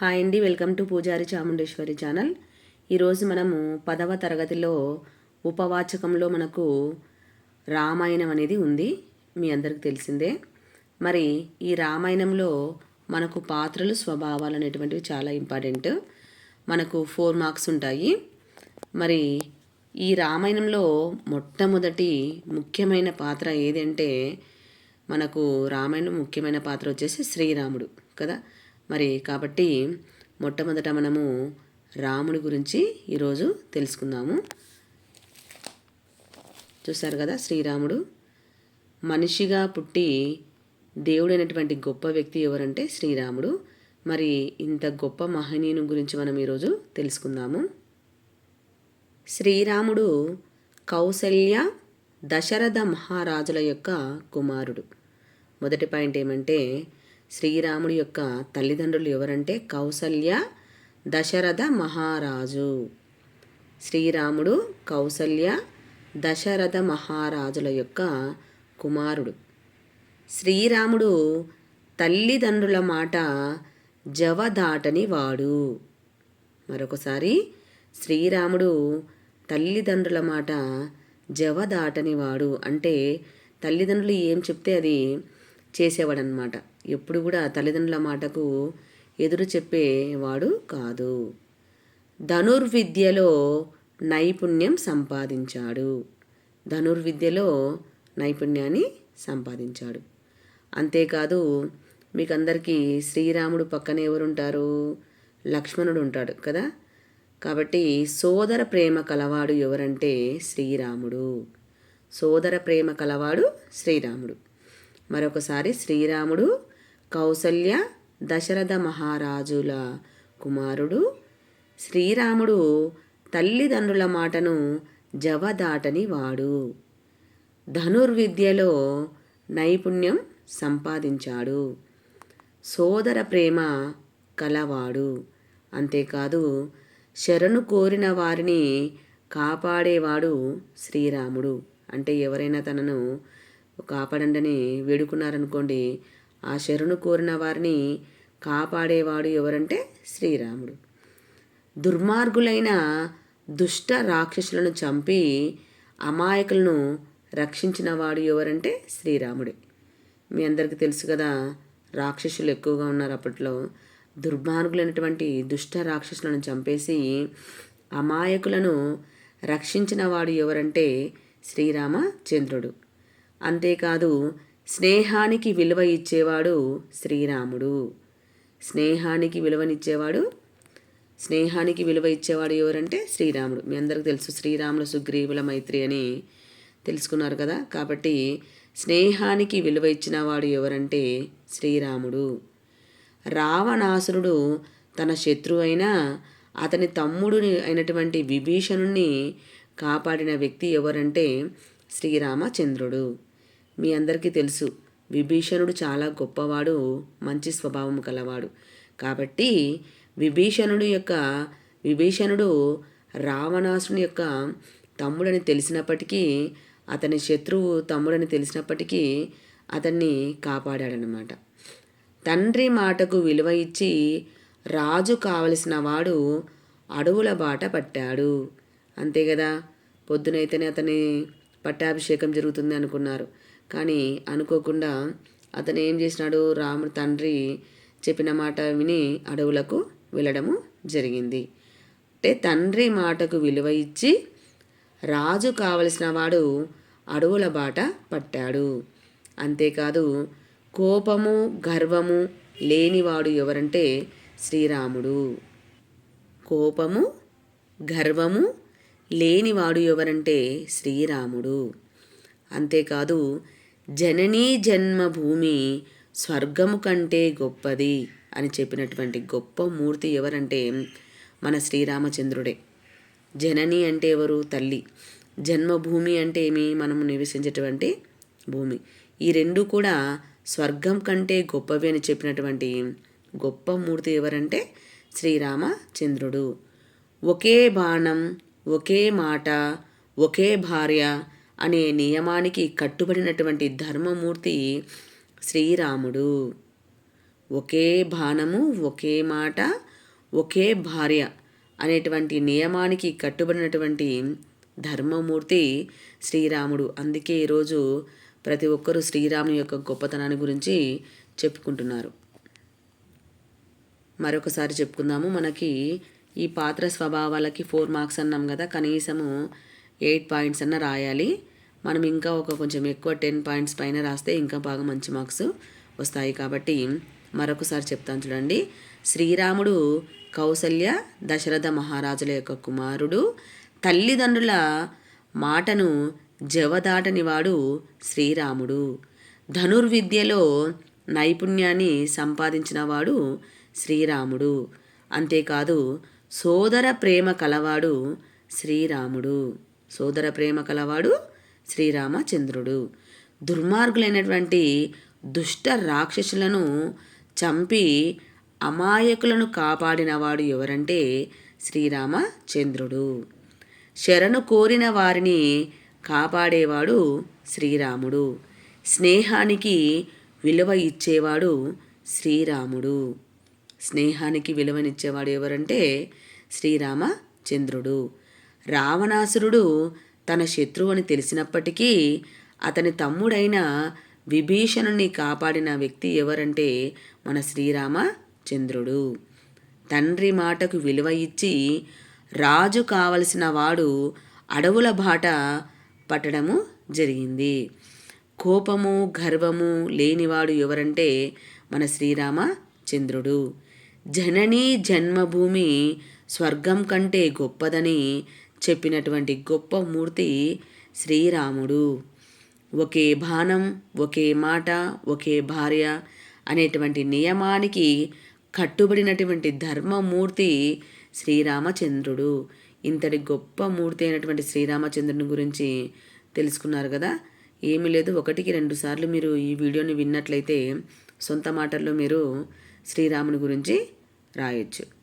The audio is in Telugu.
హాయ్ అండి వెల్కమ్ టు పూజారి చాముండేశ్వరి ఛానల్. ఈరోజు మనము పదవ తరగతిలో ఉపవాచకంలో మనకు రామాయణం అనేది ఉంది మీ అందరికి తెలిసిందే. మరి ఈ రామాయణంలో మనకు పాత్రలు స్వభావాలు అనేటువంటివి చాలా ఇంపార్టెంట్ మనకు ఫోర్ మార్క్స్ ఉంటాయి. మరి ఈ రామాయణంలో మొట్టమొదటి ముఖ్యమైన పాత్ర ఏదంటే మనకు రామాయణం ముఖ్యమైన పాత్ర వచ్చేసి శ్రీరాముడు కదా? మరి కాబట్టి మొట్టమొదట మనము రాముడి గురించి ఈరోజు తెలుసుకుందాము. చూశారు కదా శ్రీరాముడు? మనిషిగా పుట్టి దేవుడైనటువంటి గొప్ప వ్యక్తి ఎవరంటే శ్రీరాముడు. మరి ఇంత గొప్ప మహనీయుని గురించి మనం ఈరోజు తెలుసుకుందాము. శ్రీరాముడు కౌసల్య దశరథ మహారాజుల యొక్క కుమారుడు. మొదటి పాయింట్ ఏమంటే శ్రీరాముడి యొక్క తల్లిదండ్రులు ఎవరంటే కౌసల్య దశరథ మహారాజు. శ్రీరాముడు కౌసల్య దశరథ మహారాజుల యొక్క కుమారుడు. శ్రీరాముడు తల్లిదండ్రుల మాట జవదాటని వాడు. మరొకసారి శ్రీరాముడు తల్లిదండ్రుల మాట జవదాటని వాడు అంటే తల్లిదండ్రులు ఏం చెప్తే అది చేసేవాడనమాట ఎప్పుడు కూడా తల్లిదండ్రుల మాటకు ఎదురు చెప్పేవాడు కాదు. ధనుర్విద్యలో నైపుణ్యం సంపాదించాడు. ధనుర్విద్యలో నైపుణ్యాన్ని సంపాదించాడు. అంతేకాదు మీకు అందరికీ శ్రీరాముడు పక్కన ఎవరుంటారు? లక్ష్మణుడు ఉంటాడు కదా? కాబట్టి సోదర ప్రేమ కలవాడు ఎవరంటే శ్రీరాముడు. సోదర ప్రేమ కలవాడు శ్రీరాముడు. మరొకసారి శ్రీరాముడు కౌసల్య దశరథ మహారాజుల కుమారుడు. శ్రీరాముడు తల్లిదండ్రుల మాటను జవదాటని వాడు. ధనుర్విద్యలో నైపుణ్యం సంపాదించాడు. సోదర ప్రేమ కలవాడు. అంతేకాదు శరణు కోరిన వారిని కాపాడేవాడు శ్రీరాముడు. అంటే ఎవరైనా తనను కాపాడండి వేడుకున్నారనుకోండి ఆ శరణు కోరిన వారిని కాపాడేవాడు ఎవరంటే శ్రీరాముడు. దుర్మార్గులైన దుష్ట రాక్షసులను చంపి అమాయకులను రక్షించిన వాడు ఎవరంటే శ్రీరాముడే. మీ అందరికీ తెలుసు కదా రాక్షసులు ఎక్కువగా ఉన్నారు అప్పట్లో. దుర్మార్గులైనటువంటి దుష్ట రాక్షసులను చంపేసి అమాయకులను రక్షించిన వాడు ఎవరంటే శ్రీరామచంద్రుడు. అంతేకాదు స్నేహానికి విలువ ఇచ్చేవాడు శ్రీరాముడు. స్నేహానికి విలువనిచ్చేవాడు స్నేహానికి విలువ ఇచ్చేవాడు ఎవరంటే శ్రీరాముడు. మీ అందరికి తెలుసు శ్రీరాముల సుగ్రీవుల మైత్రి అని తెలుసుకున్నారు కదా. కాబట్టి స్నేహానికి విలువ ఇచ్చినవాడు ఎవరంటే శ్రీరాముడు. రావణాసురుడు తన శత్రువు అయినా అతని తమ్ముడుని అయినటువంటి విభీషణుణ్ణి కాపాడిన వ్యక్తి ఎవరంటే శ్రీరామచంద్రుడు. మీ అందరికీ తెలుసు. విభీషణుడు చాలా గొప్పవాడు మంచి స్వభావం కలవాడు కాబట్టి విభీషణుడు యొక్క విభీషణుడు రావణాసుని యొక్క తమ్ముడని తెలిసినప్పటికీ అతని శత్రువు తమ్ముడని తెలిసినప్పటికీ అతన్ని కాపాడాడనమాట తండ్రి మాటకు విలువ ఇచ్చి రాజు కావలసిన వాడు అడవుల బాట పట్టాడు. అంతే కదా? పొద్దునైతేనే అతని పట్టాభిషేకం జరుగుతుంది అనుకున్నారు. కానీ అనుకోకుండా అతను ఏం చేసినాడు? రాముడు తండ్రి చెప్పిన మాట విని అడవులకు వెళ్ళడము జరిగింది. అంటే తండ్రి మాటకు విలువ ఇచ్చి రాజు కావలసిన వాడు అడవుల బాట పట్టాడు. అంతేకాదు కోపము గర్వము లేనివాడు ఎవరంటే శ్రీరాముడు. కోపము గర్వము లేనివాడు ఎవరంటే శ్రీరాముడు. అంతేకాదు జననీ జన్మభూమి స్వర్గము కంటే గొప్పది అని చెప్పినటువంటి గొప్ప మూర్తి ఎవరంటే మన శ్రీరామచంద్రుడే. జనని అంటే ఎవరు? తల్లి. జన్మభూమి అంటే ఏమి? మనము నివసించేటువంటి భూమి. ఈ రెండు కూడా స్వర్గం కంటే గొప్పవి అని చెప్పినటువంటి గొప్ప మూర్తి ఎవరంటే శ్రీరామచంద్రుడు. ఒకే బాణం ఒకే మాట ఒకే భార్య అనే నియమానికి కట్టుబడినటువంటి ధర్మమూర్తి శ్రీరాముడు. ఒకే బాణము ఒకే మాట ఒకే భార్య అనేటువంటి నియమానికి కట్టుబడినటువంటి ధర్మమూర్తి శ్రీరాముడు. అందుకే ఈరోజు ప్రతి ఒక్కరూ శ్రీరాముని యొక్క గొప్పతనాన్ని గురించి చెప్పుకుంటున్నారు. మరొకసారి చెప్పుకుందాము. మనకి ఈ పాత్ర స్వభావాలకి ఫోర్ మార్క్స్ అన్నాం కదా కనీసము ఎయిట్ పాయింట్స్ అన్న రాయాలి. మనం ఇంకా ఒక కొంచెం ఎక్కువ టెన్ పాయింట్స్ పైన రాస్తే ఇంకా బాగా మంచి మార్క్స్ వస్తాయి కాబట్టి మరొకసారి చెప్తాను చూడండి. శ్రీరాముడు కౌసల్య దశరథ మహారాజుల యొక్క కుమారుడు. తల్లిదండ్రుల మాటను జవదాటనివాడు శ్రీరాముడు. ధనుర్విద్యలో నైపుణ్యాన్ని సంపాదించినవాడు శ్రీరాముడు. అంతేకాదు సోదర ప్రేమ కలవాడు శ్రీరాముడు. సోదర ప్రేమ కలవాడు శ్రీరామచంద్రుడు. దుర్మార్గులైనటువంటి దుష్ట రాక్షసులను చంపి అమాయకులను కాపాడినవాడు ఎవరంటే శ్రీరామచంద్రుడు. శరణు కోరిన వారిని కాపాడేవాడు శ్రీరాముడు. స్నేహానికి విలువ ఇచ్చేవాడు శ్రీరాముడు. స్నేహానికి విలువనిచ్చేవాడు ఎవరంటే శ్రీరామచంద్రుడు. రావణాసురుడు తన శత్రువుని తెలిసినప్పటికీ అతని తమ్ముడైన విభీషణుని కాపాడిన వ్యక్తి ఎవరంటే మన శ్రీరామచంద్రుడు. తండ్రి మాటకు విలువ ఇచ్చి రాజు కావలసిన వాడు అడవుల బాట పట్టడము జరిగింది. కోపము గర్వము లేనివాడు ఎవరంటే మన శ్రీరామచంద్రుడు. జననీ జన్మభూమి స్వర్గం కంటే గొప్పదని చెప్పినటువంటి గొప్ప మూర్తి శ్రీరాముడు. ఒకే బాణం ఒకే మాట ఒకే భార్య అనేటువంటి నియమానికి కట్టుబడినటువంటి ధర్మమూర్తి శ్రీరామచంద్రుడు. ఇంతటి గొప్ప మూర్తి అయినటువంటి శ్రీరామచంద్రుని గురించి తెలుసుకున్నారు కదా? ఏమీ లేదు ఒకటికి రెండు సార్లు మీరు ఈ వీడియోని విన్నట్లయితే సొంత మాటల్లో మీరు శ్రీరాముని గురించి రాయొచ్చు.